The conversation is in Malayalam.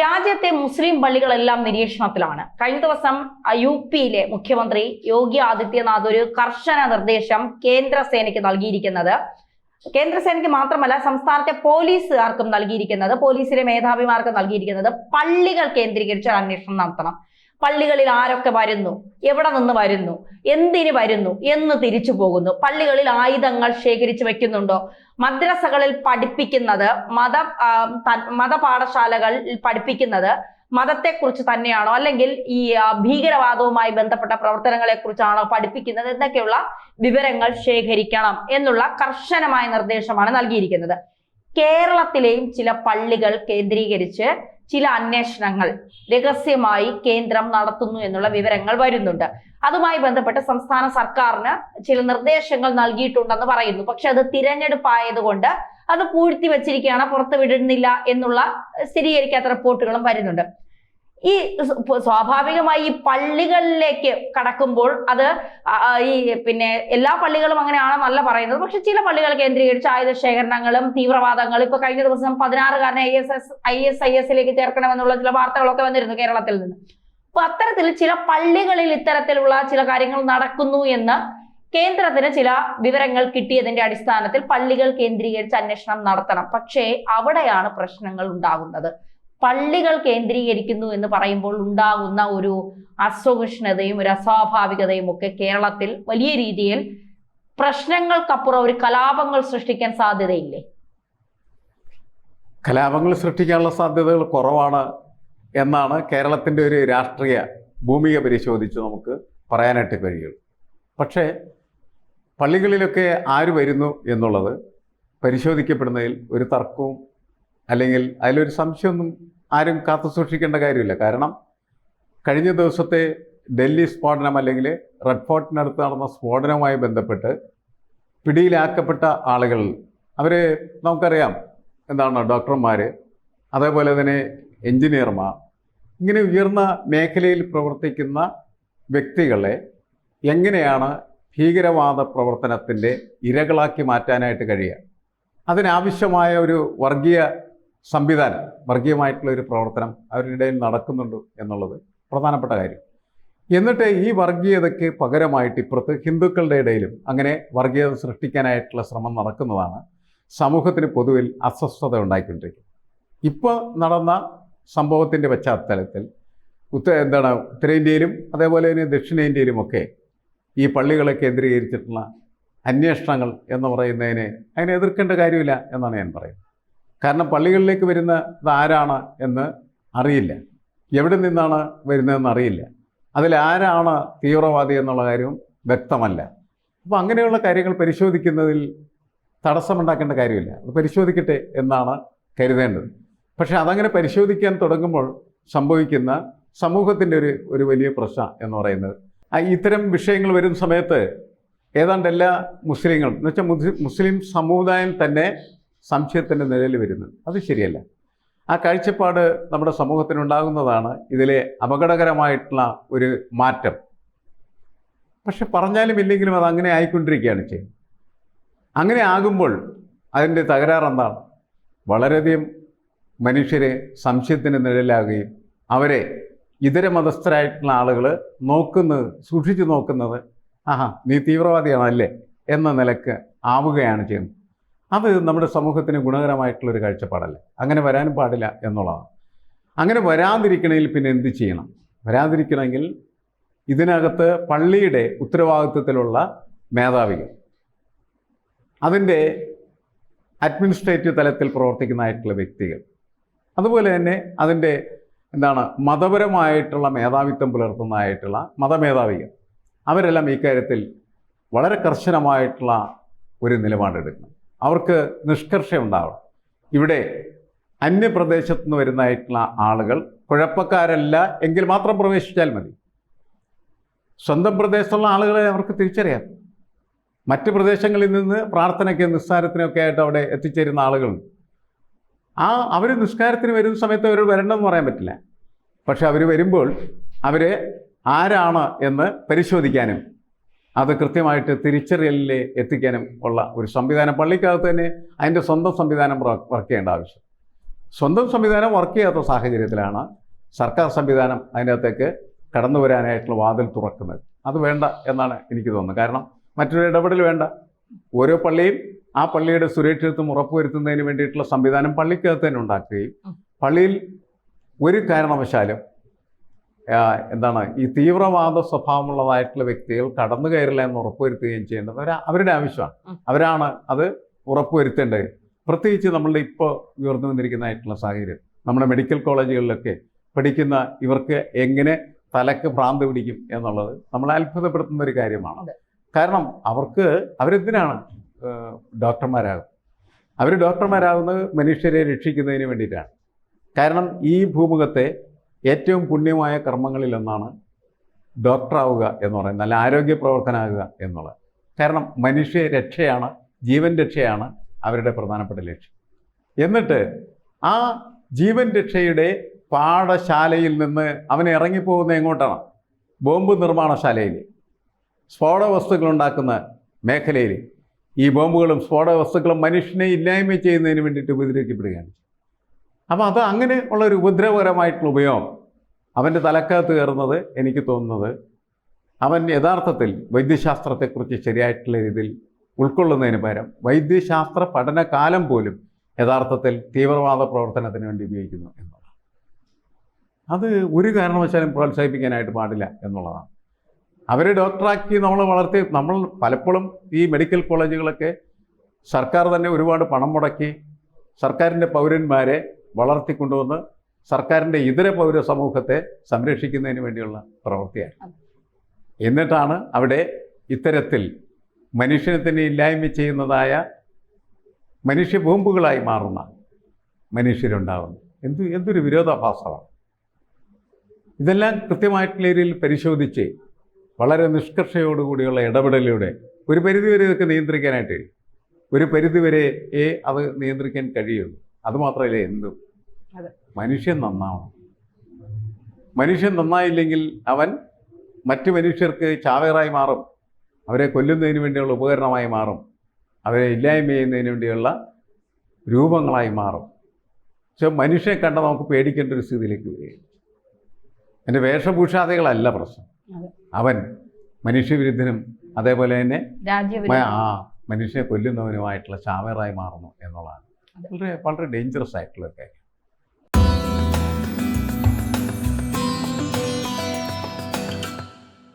രാജ്യത്തെ മുസ്ലിം പള്ളികളെല്ലാം നിരീക്ഷണത്തിലാണ്. കഴിഞ്ഞ ദിവസം യു പിയിലെ മുഖ്യമന്ത്രി യോഗി ആദിത്യനാഥ് ഒരു കർശന നിർദ്ദേശം കേന്ദ്ര സേനയ്ക്ക് നൽകിയിരിക്കുന്നത്. കേന്ദ്ര സേനയ്ക്ക് മാത്രമല്ല സംസ്ഥാനത്തെ പോലീസുകാർക്കും നൽകിയിരിക്കുന്നത് പോലീസിലെ മേധാവിമാർക്കും നൽകിയിരിക്കുന്നത് പള്ളികൾ കേന്ദ്രീകരിച്ച് അന്വേഷണം നടത്തണം. പള്ളികളിൽ ആരൊക്കെ വരുന്നു? എവിടെ നിന്ന് വരുന്നു? എന്തിന് വരുന്നു? എന്ന് തിരിച്ചു പോകുന്നു. പള്ളികളിൽ ആയുധങ്ങൾ ശേഖരിച്ചു വെക്കുന്നുണ്ടോ? മദ്രസകളിൽ പഠിപ്പിക്കുന്നത് മത മതപാഠശാലകളിൽ പഠിപ്പിക്കുന്നത് മതത്തെക്കുറിച്ച് തന്നെയാണോ? അല്ലെങ്കിൽ ഈ ഭീകരവാദവുമായി ബന്ധപ്പെട്ട പ്രവർത്തനങ്ങളെ കുറിച്ചാണോ പഠിപ്പിക്കുന്നത്? എന്നൊക്കെയുള്ള വിവരങ്ങൾ ശേഖരിക്കണം എന്നുള്ള കർശനമായ നിർദ്ദേശമാണ് നൽകിയിരിക്കുന്നത്. കേരളത്തിലെയും ചില പള്ളികൾ കേന്ദ്രീകരിച്ച് ചില അന്വേഷണങ്ങൾ രഹസ്യമായി കേന്ദ്രം നടത്തുന്നു എന്നുള്ള വിവരങ്ങൾ വരുന്നുണ്ട്. അതുമായി ബന്ധപ്പെട്ട് സംസ്ഥാന സർക്കാരിന് ചില നിർദ്ദേശങ്ങൾ നൽകിയിട്ടുണ്ടെന്ന് പറയുന്നു. പക്ഷെ അത് തിരഞ്ഞെടുപ്പായതുകൊണ്ട് അത് പൂഴ്ത്തി വെച്ചിരിക്കുകയാണ് പുറത്തു വിടുന്നില്ല എന്നുള്ള സ്ഥിരീകരിക്കാത്ത റിപ്പോർട്ടുകളും വരുന്നുണ്ട്. ഈ സ്വാഭാവികമായി ഈ പള്ളികളിലേക്ക് കടക്കുമ്പോൾ അത് ഈ പിന്നെ എല്ലാ പള്ളികളും അങ്ങനെയാണെന്നല്ല പറയുന്നത്. പക്ഷെ ചില പള്ളികൾ കേന്ദ്രീകരിച്ച് ആയുധ ശേഖരണങ്ങളും തീവ്രവാദങ്ങളും ഇപ്പൊ കഴിഞ്ഞ ദിവസം പതിനാറുകാരനെ I S S I S I എസിലേക്ക് ചേർക്കണമെന്നുള്ള ചില വാർത്തകളൊക്കെ വന്നിരുന്നു കേരളത്തിൽ നിന്ന്. അപ്പൊ അത്തരത്തിൽ ചില പള്ളികളിൽ ഇത്തരത്തിലുള്ള ചില കാര്യങ്ങൾ നടക്കുന്നു എന്ന് കേന്ദ്രത്തിന് ചില വിവരങ്ങൾ കിട്ടിയതിന്റെ അടിസ്ഥാനത്തിൽ പള്ളികൾ കേന്ദ്രീകരിച്ച് അന്വേഷണം നടത്തണം. പക്ഷേ അവിടെയാണ് പ്രശ്നങ്ങൾ ഉണ്ടാകുന്നത്. പള്ളികൾ കേന്ദ്രീകരിക്കുന്നു എന്ന് പറയുമ്പോൾ ഉണ്ടാകുന്ന ഒരു അസഹിഷ്ണുതയും ഒരു അസ്വാഭാവികതയും ഒക്കെ കേരളത്തിൽ വലിയ രീതിയിൽ പ്രശ്നങ്ങൾക്കപ്പുറം ഒരു കലാപങ്ങൾ സൃഷ്ടിക്കാൻ സാധ്യതയില്ലേ? കലാപങ്ങൾ സൃഷ്ടിക്കാനുള്ള സാധ്യതകൾ കുറവാണ് എന്നാണ് കേരളത്തിന്റെ ഒരു രാഷ്ട്രീയ ഭൂമിക പരിശോധിച്ച് നമുക്ക് പറയാനായിട്ട് കഴിയുള്ളൂ പക്ഷേ പള്ളികളിലൊക്കെ ആര് വരുന്നു എന്നുള്ളത് പരിശോധിക്കപ്പെടുന്നതിൽ ഒരു തർക്കവും അല്ലെങ്കിൽ അതിലൊരു സംശയമൊന്നും ആരും കാത്തു സൂക്ഷിക്കേണ്ട കാര്യമില്ല. കാരണം കഴിഞ്ഞ ദിവസത്തെ ഡൽഹി സ്ഫോടനം അല്ലെങ്കിൽ റെഡ് ഫോർട്ടിനടുത്ത് നടന്ന സ്ഫോടനവുമായി ബന്ധപ്പെട്ട് പിടിയിലാക്കപ്പെട്ട ആളുകൾ അവർ നമുക്കറിയാം. എന്താണ് ഡോക്ടർമാർ അതേപോലെ തന്നെ എഞ്ചിനീയർമാർ. ഇങ്ങനെ ഉയർന്ന മേഖലയിൽ പ്രവർത്തിക്കുന്ന വ്യക്തികളെ എങ്ങനെയാണ് ഭീകരവാദ പ്രവർത്തനത്തിന്റെ ഇരകളാക്കി മാറ്റാനായിട്ട് കഴിയുക? അതിനാവശ്യമായ ഒരു വർഗീയ സംവിധാനം വർഗീയമായിട്ടുള്ള ഒരു പ്രവർത്തനം അവരുടെ നടക്കുന്നുണ്ട് എന്നുള്ളത് പ്രധാനപ്പെട്ട കാര്യം. എന്നിട്ട് ഈ വർഗീയതയ്ക്ക് പകരമായിട്ട് ഇപ്പുറത്ത് ഹിന്ദുക്കളുടെ ഇടയിലും അങ്ങനെ വർഗീയത സൃഷ്ടിക്കാനായിട്ടുള്ള ശ്രമം നടക്കുന്നതാണ് സമൂഹത്തിന് പൊതുവിൽ അസ്വസ്ഥത ഉണ്ടായിക്കൊണ്ടിരിക്കുന്നത്. ഇപ്പോൾ നടന്ന സംഭവത്തിന്റെ പശ്ചാത്തലത്തിൽ ഉത്ത എന്താണ് ഉത്തരേന്ത്യയിലും അതേപോലെ തന്നെ ദക്ഷിണേന്ത്യയിലുമൊക്കെ ഈ പള്ളികളെ കേന്ദ്രീകരിച്ചിട്ടുള്ള അന്വേഷണങ്ങൾ എന്ന് പറയുന്നതിനെ അതിനെ എതിർക്കേണ്ട കാര്യമില്ല എന്നാണ് ഞാൻ പറയുന്നത്. കാരണം പള്ളികളിലേക്ക് വരുന്ന ഇത് ആരാണ് എന്ന് അറിയില്ല. എവിടെ നിന്നാണ് വരുന്നതെന്ന് അറിയില്ല. അതിൽ ആരാണ് തീവ്രവാദി എന്നുള്ള കാര്യവും വ്യക്തമല്ല. അപ്പോൾ അങ്ങനെയുള്ള കാര്യങ്ങൾ പരിശോധിക്കുന്നതിൽ തടസ്സമുണ്ടാക്കേണ്ട കാര്യമില്ല. അത് പരിശോധിക്കട്ടെ എന്നാണ് കരുതേണ്ടത്. പക്ഷേ അതങ്ങനെ പരിശോധിക്കാൻ തുടങ്ങുമ്പോൾ സംഭവിക്കുന്ന സമൂഹത്തിന്റെ ഒരു ഒരു വലിയ പ്രശ്നം എന്ന് പറയുന്നത്. ഇത്തരം വിഷയങ്ങൾ വരുന്ന സമയത്ത് ഏതാണ്ട് എല്ലാ മുസ്ലിങ്ങളും എന്ന് വെച്ചാൽ മുസ്ലിം മുസ്ലിം സമുദായം തന്നെ സംശയത്തിന്റെ നിഴലിൽ വരുന്നത്. അത് ശരിയല്ല. ആ കാഴ്ചപ്പാട് നമ്മുടെ സമൂഹത്തിനുണ്ടാകുന്നതാണ് ഇതിലെ അപകടകരമായിട്ടുള്ള ഒരു മാറ്റം. പക്ഷെ പറഞ്ഞാലും ഇല്ലെങ്കിലും അത് അങ്ങനെ ആയിക്കൊണ്ടിരിക്കുകയാണ് ചെയ്യുന്നത്. അങ്ങനെ ആകുമ്പോൾ അതിന്റെ തകരാറെന്താണ് വളരെയധികം മനുഷ്യരെ സംശയത്തിന് നിഴലാകുകയും അവരെ ഇതര മതസ്ഥരായിട്ടുള്ള ആളുകൾ നോക്കുന്നത് സൂക്ഷിച്ചു നോക്കുന്നത് ആഹാ നീ തീവ്രവാദിയാണല്ലേ എന്ന നിലയ്ക്ക് ആവുകയാണ് ചെയ്യുന്നത്. അത് നമ്മുടെ സമൂഹത്തിന് ഗുണകരമായിട്ടുള്ളൊരു കാഴ്ചപ്പാടല്ല? അങ്ങനെ വരാനും പാടില്ല എന്നുള്ളതാണ്. അങ്ങനെ വരാതിരിക്കണമെങ്കിൽ പിന്നെ എന്ത് ചെയ്യണം? വരാതിരിക്കണമെങ്കിൽ ഇതിനകത്ത് പള്ളിയുടെ ഉത്തരവാദിത്വത്തിലുള്ള മേധാവികൾ അതിന്റെ അഡ്മിനിസ്ട്രേറ്റീവ് തലത്തിൽ പ്രവർത്തിക്കുന്നതായിട്ടുള്ള വ്യക്തികൾ അതുപോലെ തന്നെ അതിന്റെ എന്താണ് മതപരമായിട്ടുള്ള മേധാവിത്വം പുലർത്തുന്നതായിട്ടുള്ള മതമേധാവികൾ അവരെല്ലാം ഇക്കാര്യത്തിൽ വളരെ കർശനമായിട്ടുള്ള ഒരു നിലപാടെടുക്കണം. അവർക്ക് നിഷ്കർഷ ഉണ്ടാവണം ഇവിടെ അന്യപ്രദേശത്തു നിന്ന് വരുന്നതായിട്ടുള്ള ആളുകൾ കുഴപ്പക്കാരല്ല എങ്കിൽ മാത്രം പ്രവേശിച്ചാൽ മതി. സ്വന്തം പ്രദേശത്തുള്ള ആളുകളെ അവർക്ക് തിരിച്ചറിയാം. മറ്റ് പ്രദേശങ്ങളിൽ നിന്ന് പ്രാർത്ഥനയ്ക്ക് നിസ്സാരത്തിനൊക്കെ ആയിട്ട് അവിടെ എത്തിച്ചേരുന്ന ആളുകളുണ്ട്. ആ അവർ നിസ്കാരത്തിന് വരുന്ന സമയത്ത് അവർ വരണമെന്ന് പറയാൻ പറ്റില്ല. പക്ഷെ അവർ വരുമ്പോൾ അവർ ആരാണ് എന്ന് പരിശോധിക്കാനും അത് കൃത്യമായിട്ട് തിരിച്ചറിയലിൽ എത്തിക്കാനും ഉള്ള ഒരു സംവിധാനം പള്ളിക്കകത്ത് തന്നെ അതിന്റെ സ്വന്തം സംവിധാനം വർക്ക് ചെയ്യേണ്ട ആവശ്യം. സ്വന്തം സംവിധാനം വർക്ക് ചെയ്യാത്ത സാഹചര്യത്തിലാണ് സർക്കാർ സംവിധാനം അതിനകത്തേക്ക് കടന്നു വരാനായിട്ടുള്ള വാതിൽ തുറക്കുന്നത്. അത് വേണ്ട എന്നാണ് എനിക്ക് തോന്നുന്നത്. കാരണം മറ്റൊരു ഇടപെടൽ വേണ്ട. ഓരോ പള്ളിയും ആ പള്ളിയുടെ സുരക്ഷിതത്വം ഉറപ്പുവരുത്തുന്നതിന് വേണ്ടിയിട്ടുള്ള സംവിധാനം പള്ളിക്കകത്ത് തന്നെ ഉണ്ടാക്കുകയും പള്ളിയിൽ ഒരു കാരണവശാലും എന്താണ് ഈ തീവ്രവാദ സ്വഭാവമുള്ളതായിട്ടുള്ള വ്യക്തികൾ കടന്നു കയറില്ല എന്ന് ഉറപ്പുവരുത്തുകയും ചെയ്യേണ്ടത് അവർ അവരുടെ ആവശ്യമാണ്. അവരാണ് അത് ഉറപ്പുവരുത്തേണ്ടത്. പ്രത്യേകിച്ച് നമ്മളുടെ ഇപ്പോൾ ഉയർന്നു വന്നിരിക്കുന്നതായിട്ടുള്ള സാഹചര്യം നമ്മുടെ മെഡിക്കൽ കോളേജുകളിലൊക്കെ പഠിക്കുന്ന ഇവർക്ക് എങ്ങനെ തലക്ക് ഭ്രാന്ത് പിടിക്കും എന്നുള്ളത് നമ്മൾ അത്ഭുതപ്പെടുത്തുന്ന ഒരു കാര്യമാണ്. കാരണം അവർക്ക് അവരെന്തിനാണ് ഡോക്ടർമാരാകും അവർ ഡോക്ടർമാരാകുന്നത് മനുഷ്യരെ രക്ഷിക്കുന്നതിന് വേണ്ടിയിട്ടാണ്. കാരണം ഈ ഭൂമുഖത്തെ ഏറ്റവും പുണ്യമായ കർമ്മങ്ങളിലൊന്നാണ് ഡോക്ടറാവുക എന്ന് പറയുന്നത്. നല്ല ആരോഗ്യ പ്രവർത്തനാകുക എന്നുള്ളത്. കാരണം മനുഷ്യ രക്ഷയാണ് ജീവൻ രക്ഷയാണ് അവരുടെ പ്രധാനപ്പെട്ട ലക്ഷ്യം. എന്നിട്ട് ആ ജീവൻ രക്ഷയുടെ പാഠശാലയിൽ നിന്ന് അവൻ ഇറങ്ങിപ്പോകുന്ന എങ്ങോട്ടാണ്? ബോംബ് നിർമ്മാണശാലയിൽ സ്ഫോട വസ്തുക്കൾ ഉണ്ടാക്കുന്ന മേഖലയിൽ ഈ ബോംബുകളും സ്ഫോടവസ്തുക്കളും മനുഷ്യനെ ഇല്ലായ്മ ചെയ്യുന്നതിന് വേണ്ടിയിട്ട് ഉപദ്രവിക്കപ്പെടുകയാണ്. അപ്പോൾ അത് അങ്ങനെ ഉള്ള ഒരു ഉപദ്രവകരമായിട്ടുള്ള ഉപയോഗം. അവന്റെ തലക്കകത്ത് കയറുന്നത് എനിക്ക് തോന്നുന്നത് അവൻ യഥാർത്ഥത്തിൽ വൈദ്യശാസ്ത്രത്തെക്കുറിച്ച് ശരിയായിട്ടുള്ള രീതിയിൽ ഉൾക്കൊള്ളുന്നതിന് പകരം വൈദ്യശാസ്ത്ര പഠനകാലം പോലും യഥാർത്ഥത്തിൽ തീവ്രവാദ പ്രവർത്തനത്തിന് വേണ്ടി ഉപയോഗിക്കുന്നു എന്നുള്ളതാണ്. അത് ഒരു കാരണവശാലും പ്രോത്സാഹിപ്പിക്കാനായിട്ട് പാടില്ല എന്നുള്ളതാണ്. അവരെ ഡോക്ടറാക്കി നമ്മൾ വളർത്തി നമ്മൾ പലപ്പോഴും ഈ മെഡിക്കൽ കോളേജുകളൊക്കെ സർക്കാർ തന്നെ ഒരുപാട് പണം മുടക്കി സർക്കാരിന്റെ പൗരന്മാരെ വളർത്തിക്കൊണ്ടുവന്ന് സർക്കാരിന്റെ ഇതര പൗര സമൂഹത്തെ സംരക്ഷിക്കുന്നതിന് വേണ്ടിയുള്ള പ്രവൃത്തിയാണ്. എന്നിട്ടാണ് അവിടെ ഇത്തരത്തിൽ മനുഷ്യനെ തന്നെ ഇല്ലായ്മ ചെയ്യുന്നതായ മനുഷ്യ ബോംബുകളായി മാറുന്ന മനുഷ്യരുണ്ടാകുന്നു എന്ത് എന്തൊരു വിരോധാഭാസമാണ്. ഇതെല്ലാം കൃത്യമായിട്ടുള്ള രീതിയിൽ പരിശോധിച്ച് വളരെ നിഷ്കർഷയോടുകൂടിയുള്ള ഇടപെടലിലൂടെ ഒരു പരിധിവരെ ഇതൊക്കെ നിയന്ത്രിക്കാനായിട്ട് ഒരു പരിധിവരെ ഏ അത് നിയന്ത്രിക്കാൻ കഴിയുള്ളൂ. അതുമാത്രമല്ല എന്തും. മനുഷ്യൻ നന്നാവണം. മനുഷ്യൻ നന്നായില്ലെങ്കിൽ അവൻ മറ്റു മനുഷ്യർക്ക് ചാവേറായി മാറും. അവരെ കൊല്ലുന്നതിന് വേണ്ടിയുള്ള ഉപകരണമായി മാറും. അവരെ ഇല്ലായ്മ ചെയ്യുന്നതിന് വേണ്ടിയുള്ള രൂപങ്ങളായി മാറും. പക്ഷെ മനുഷ്യനെ കണ്ട നമുക്ക് പേടിക്കേണ്ട ഒരു സ്ഥിതിയിലേക്ക് വരികയും എന്റെ വേഷഭൂഷാദികളല്ല പ്രശ്നം. അവൻ മനുഷ്യവിരുദ്ധനും അതേപോലെ തന്നെ ആ മനുഷ്യനെ കൊല്ലുന്നവനുമായിട്ടുള്ള ചാവേറായി മാറുന്നു എന്നുള്ളതാണ്. വളരെ വളരെ ഡേഞ്ചറസ് ആയിട്ടുള്ള ഒരു കാര്യം